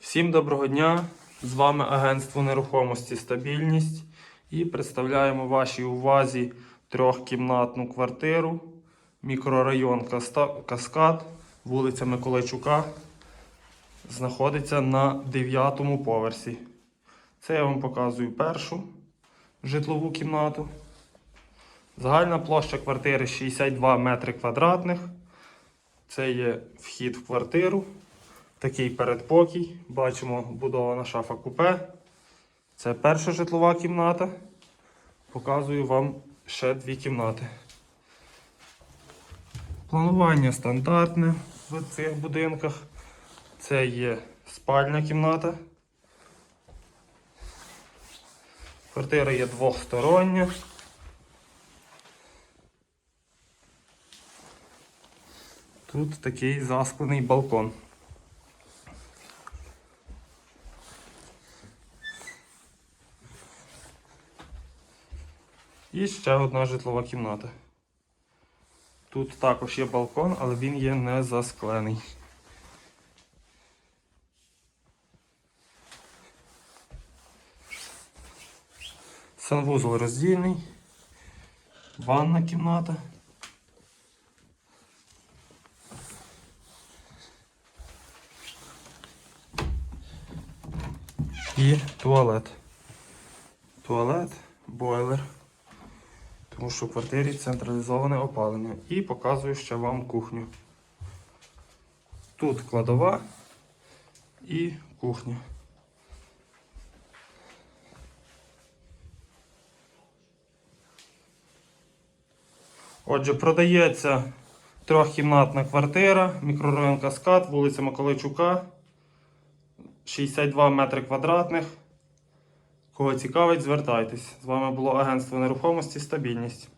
Всім доброго дня! З вами агентство нерухомості Стабільність і представляємо вашій увазі трьохкімнатну квартиру, мікрорайон Каскад, вулиця Миколайчука. Знаходиться на 9 поверсі. Це я вам показую першу житлову кімнату. Загальна площа квартири 62 метри квадратних. Це є вхід в квартиру. Такий передпокій. Бачимо будована шафа купе. Це перша житлова кімната. Показую вам ще дві кімнати. Планування стандартне в цих будинках. Це є спальня кімната. Квартира є двохстороння. Тут такий засклений балкон. І ще одна житлова кімната. Тут також є балкон, але він є не засклений. Санвузол роздільний. Ванна кімната. І туалет. Туалет, бойлер. Тому що в квартирі централізоване опалення. І показую ще вам кухню. Тут кладова і кухня. Отже, продається трьохкімнатна квартира, мікрорайон Каскад, вулиця Миколайчука, 62 метри квадратних. Кого цікавить, звертайтесь. З вами було агентство нерухомості Стабільність.